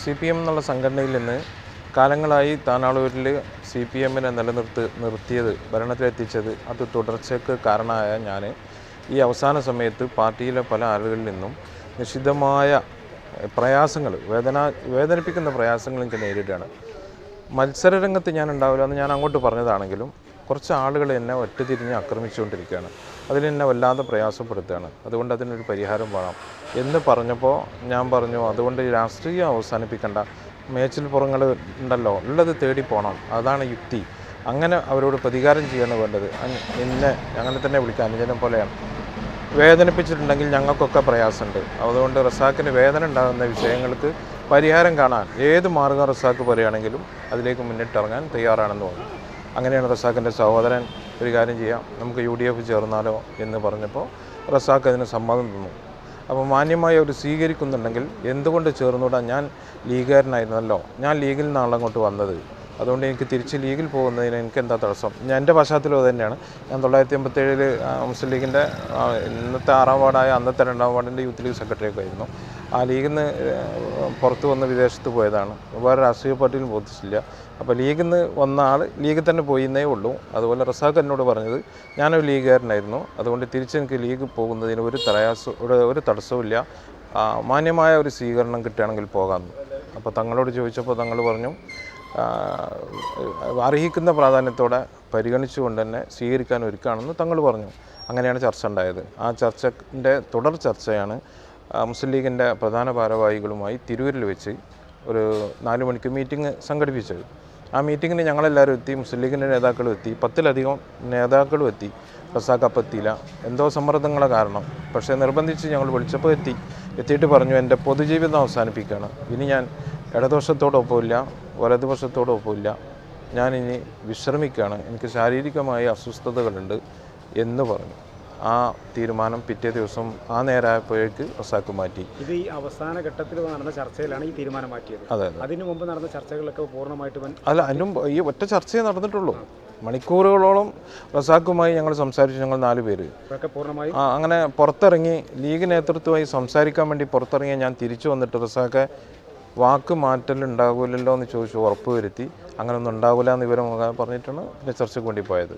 C P M എന്നുള്ള സംഘടനയിൽ നിന്ന് കാലങ്ങളായി താനാളൂരിൽ സി പി എമ്മിനെ നിലനിർത്ത് നിർത്തിയത് ഭരണത്തിലെത്തിച്ചത് അത് തുടർച്ചയ്ക്ക് കാരണമായ ഞാൻ. ഈ അവസാന സമയത്ത് പാർട്ടിയിലെ പല ആളുകളിൽ നിന്നും നിഷിദ്ധമായ പ്രയാസങ്ങൾ വേദന വേദനിപ്പിക്കുന്ന പ്രയാസങ്ങൾ എനിക്ക് നേരിടുകയാണ്. മത്സരരംഗത്ത് ഞാൻ ഉണ്ടാവില്ല എന്ന് ഞാൻ അങ്ങോട്ട് പറഞ്ഞതാണെങ്കിലും കുറച്ച് ആളുകൾ എന്നെ ഒറ്റതിരിഞ്ഞ് ആക്രമിച്ചുകൊണ്ടിരിക്കുകയാണ്. അതിലെന്നെ വല്ലാതെ പ്രയാസപ്പെടുത്തുകയാണ്. അതുകൊണ്ട് അതിനൊരു പരിഹാരം വേണം എന്ന് പറഞ്ഞപ്പോൾ ഞാൻ പറഞ്ഞു അതുകൊണ്ട് രാഷ്ട്രീയം അവസാനിപ്പിക്കേണ്ട. മേച്ചിൽ പുറങ്ങൾ ഉണ്ടല്ലോ ഉള്ളത് തേടി പോകണം അതാണ് യുക്തി. അങ്ങനെ അവരോട് പ്രതികാരം ചെയ്യാണ് വേണ്ടത്. എന്നെ അങ്ങനെ തന്നെ വിളിക്കുക അനുജനെ പോലെയാണ് വേദനിപ്പിച്ചിട്ടുണ്ടെങ്കിൽ ഞങ്ങൾക്കൊക്കെ പ്രയാസമുണ്ട്. അതുകൊണ്ട് റസാക്കിന് വേദന ഉണ്ടാകുന്ന വിഷയങ്ങൾക്ക് പരിഹാരം കാണാൻ ഏത് മാർഗം റസാക്ക് പറയുകയാണെങ്കിലും അതിലേക്ക് മുന്നിട്ടിറങ്ങാൻ തയ്യാറാണെന്ന് പറഞ്ഞു. അങ്ങനെയാണ് റസാഖിന്റെ സഹോദരൻ ഒരു കാര്യം ചെയ്യാം. നമുക്ക് യു ഡി എഫ് ചേർന്നാലോ എന്ന് പറഞ്ഞപ്പോൾ റസാഖ് അതിന് സമ്മതം തന്നു. അപ്പോൾ മാന്യമായി അവർ സ്വീകരിക്കുന്നുണ്ടെങ്കിൽ എന്തുകൊണ്ട് ചേർന്നുകൂടാ? ഞാൻ ലീഗുകാരനായിരുന്നല്ലോ. ഞാൻ ലീഗിൽ നിന്നാണ് അങ്ങോട്ട് വന്നത്. അതുകൊണ്ട് എനിക്ക് തിരിച്ച് ലീഗിൽ പോകുന്നതിന് എനിക്ക് എന്താ തടസ്സം? ഞാൻ എന്റെ പശ്ചാത്തലം തന്നെയാണ്. ഞാൻ തൊള്ളായിരത്തി എൺപത്തേഴിൽ മുസ്ലിം ലീഗിന്റെ ഇന്നത്തെ ആറാം വാർഡായ അന്നത്തെ രണ്ടാം വാർഡിന്റെ യൂത്ത് ലീഗ് സെക്രട്ടറി ഒക്കെ ആയിരുന്നു. ആ ലീഗിൽ നിന്ന് പുറത്തു വന്ന് വിദേശത്ത് പോയതാണ്. വേറെ രാഷ്ട്രീയ പാർട്ടിയിലും ബോധിച്ചില്ല അപ്പോൾ ലീഗിൽ നിന്ന് വന്ന ആൾ ലീഗിൽ തന്നെ പോയിന്നേ ഉള്ളൂ. അതുപോലെ റസാഖ് എന്നോട് പറഞ്ഞത് ഞാനൊരു ലീഗുകാരനായിരുന്നു. അതുകൊണ്ട് തിരിച്ച് എനിക്ക് ലീഗ് പോകുന്നതിന് ഒരു തടയാസം ഒരു തടസ്സവുമില്ല. മാന്യമായ ഒരു സ്വീകരണം കിട്ടുകയാണെങ്കിൽ പോകാമെന്ന്. അപ്പോൾ തങ്ങളോട് ചോദിച്ചപ്പോൾ തങ്ങൾ പറഞ്ഞു അർഹിക്കുന്ന പ്രാധാന്യത്തോടെ പരിഗണിച്ചുകൊണ്ട് തന്നെ സ്വീകരിക്കാൻ ഒരുക്കുകയാണെന്ന് തങ്ങൾ പറഞ്ഞു. അങ്ങനെയാണ് ചർച്ച ഉണ്ടായത്. ആ ചർച്ചന്റെ തുടർ ചർച്ചയാണ് മുസ്ലിം ലീഗിന്റെ പ്രധാന ഭാരവാഹികളുമായി തിരൂരിൽ വെച്ച് ഒരു നാല് മണിക്ക് മീറ്റിംഗ് സംഘടിപ്പിച്ചത്. ആ മീറ്റിങ്ങിന് ഞങ്ങളെല്ലാവരും എത്തി മുസ്ലിം ലീഗിന്റെ നേതാക്കളും എത്തി പത്തിലധികം നേതാക്കളും എത്തി. എത്തിയില്ല എന്തോ സമ്മർദ്ദങ്ങളെ കാരണം പക്ഷേ നിർബന്ധിച്ച് ഞങ്ങൾ വിളിച്ചപ്പോൾ എത്തി. എത്തിയിട്ട് പറഞ്ഞു എന്റെ പൊതുജീവിതം അവസാനിപ്പിക്കുകയാണ്. ഇനി ഞാൻ ഇടതുവശത്തോടൊപ്പമില്ല വലതുവശത്തോടൊപ്പമില്ല. ഞാനിനി വിശ്രമിക്കുകയാണ്. എനിക്ക് ശാരീരികമായ അസ്വസ്ഥതകളുണ്ട് എന്ന് പറഞ്ഞു. ആ തീരുമാനം പിറ്റേ ദിവസം ആ നേരമായപ്പോഴേക്ക് റസാക്ക് മാറ്റി. ഇത് ഈ അവസാന ഘട്ടത്തിൽ നടന്ന ചർച്ചയിലാണ് ഈ തീരുമാനം മാറ്റിയത്. അതെ അതിന് മുമ്പ് നടന്ന ചർച്ചകളൊക്കെ പൂർണമായിട്ട് അല്ല അതിനും ഈ ഒറ്റ ചർച്ചയെ നടന്നിട്ടുള്ളൂ. മണിക്കൂറുകളോളം റസാക്കുമായി ഞങ്ങൾ സംസാരിച്ചു ഞങ്ങൾ നാല് പേര്. ആ, അങ്ങനെ പുറത്തിറങ്ങി ലീഗ് നേതൃത്വമായി സംസാരിക്കാൻ വേണ്ടി പുറത്തിറങ്ങിയ ഞാൻ തിരിച്ചു വന്നിട്ട് റസാഖെ വാക്ക് മാറ്റൽ ഉണ്ടാകില്ലല്ലോ എന്ന് ചോദിച്ചു ഉറപ്പ് വരുത്തി. അങ്ങനെ ഒന്നും ഉണ്ടാവില്ല എന്ന് ഇവരെ മുഖാൻ പറഞ്ഞിട്ടാണ് പിന്നെ ചർച്ചയ്ക്ക് വേണ്ടി പോയത്.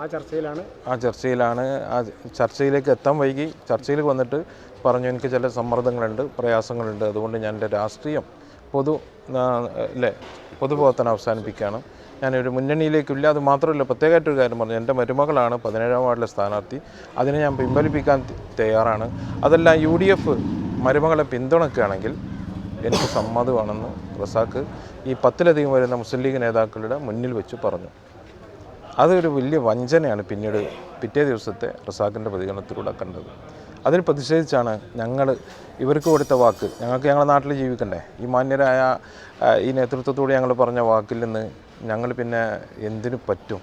ആ ചർച്ചയിലാണ്? ആ ചർച്ചയിലാണ്. ആ ചർച്ചയിലേക്ക് എത്താൻ വൈകി. ചർച്ചയിൽ വന്നിട്ട് പറഞ്ഞു എനിക്ക് ചില സമ്മർദ്ദങ്ങളുണ്ട് പ്രയാസങ്ങളുണ്ട്. അതുകൊണ്ട് ഞാൻ എന്റെ രാഷ്ട്രീയം പൊതു അല്ലേ പൊതുപ്രവർത്തനം അവസാനിപ്പിക്കുകയാണ്. ഞാനൊരു മുന്നണിയിലേക്കില്ല. അത് മാത്രമല്ല പ്രത്യേകമായിട്ടൊരു കാര്യം പറഞ്ഞു. എന്റെ മരുമകളാണ് പതിനേഴാം വാർഡിലെ സ്ഥാനാർത്ഥി. അതിനെ ഞാൻ പിൻവലിപ്പിക്കാൻ തയ്യാറാണ്. അതല്ല യു ഡി എഫ് മരുമകളെ പിന്തുണയ്ക്കുകയാണെങ്കിൽ എനിക്ക് സമ്മതമാണെന്ന് റസാക്ക് ഈ പത്തിലധികം വരുന്ന മുസ്ലിം ലീഗ് നേതാക്കളുടെ മുന്നിൽ വെച്ച് പറഞ്ഞു. അതൊരു വലിയ വഞ്ചനയാണ് പിന്നീട് പിറ്റേ ദിവസത്തെ റസാഖിന്റെ പ്രതികരണത്തിലൂടെ കണ്ടത്. അതിൽ പ്രതിഷേധിച്ചാണ് ഞങ്ങൾ ഇവർക്ക് കൊടുത്ത വാക്ക് ഞങ്ങൾക്ക് ഞങ്ങളുടെ നാട്ടിൽ ജീവിക്കണ്ടേ? ഈ മാന്യരായ ഈ നേതൃത്വത്തോട് ഞങ്ങൾ പറഞ്ഞ വാക്കിൽ നിന്ന് ഞങ്ങൾ പിന്നെ എന്തിനു പറ്റും?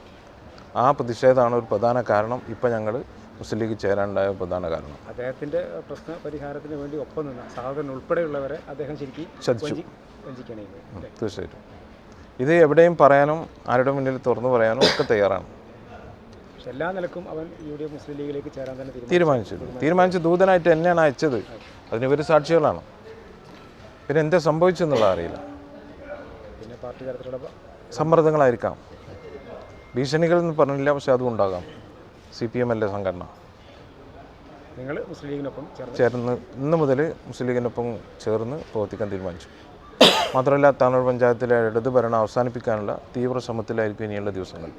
ആ പ്രതിഷേധമാണ് ഒരു പ്രധാന കാരണം. ഇപ്പം ഞങ്ങൾ മുസ്ലിം ലീഗ് ചേരാനുണ്ടായ പ്രധാന കാരണം. അദ്ദേഹത്തിന്റെ പ്രശ്ന പരിഹാരത്തിന് വേണ്ടി ഒപ്പം നിന്ന സഹോദരൻ ഉൾപ്പെടെയുള്ളവരെ അദ്ദേഹം ശരിക്കും ചതിച്ചു? തീർച്ചയായിട്ടും. ഇത് എവിടെയും പറയാനും ആരുടെ മുന്നിൽ തുറന്നു പറയാനും ഒക്കെ തയ്യാറാണ്. എല്ലാ നിലക്കും അവൻ യു ഡി എഫ് മുസ്ലിം ലീഗിലേക്ക് ചേരാൻ തന്നെ തീരുമാനിച്ചു. തീരുമാനിച്ച ദൂതനായിട്ട് എന്നെയാണ് അയച്ചത്. അതിന് ഇവർ സാക്ഷികളാണ്. പിന്നെ എന്താ സംഭവിച്ചെന്നുള്ളത് അറിയില്ല. പിന്നെ പാർട്ടി തരത്തിലുള്ള സമ്മർദ്ദങ്ങളായിരിക്കാം. ഭീഷണികൾ എന്ന് പറഞ്ഞില്ല പക്ഷെ അതും ഉണ്ടാകാം. സി പി എം അല്ലേ സംഘടന? നിങ്ങൾ മുസ്ലിം ലീഗിനൊപ്പം ചേർന്ന്? ഇന്ന് മുതൽ മുസ്ലിം ലീഗിനൊപ്പം ചേർന്ന് പ്രവർത്തിക്കാൻ തീരുമാനിച്ചു. മാത്രമല്ല താനൂർ പഞ്ചായത്തിലെ ഇടത് ഭരണം അവസാനിപ്പിക്കാനുള്ള തീവ്ര ശ്രമത്തിലായിരിക്കും ഇനിയുള്ള ദിവസങ്ങൾ.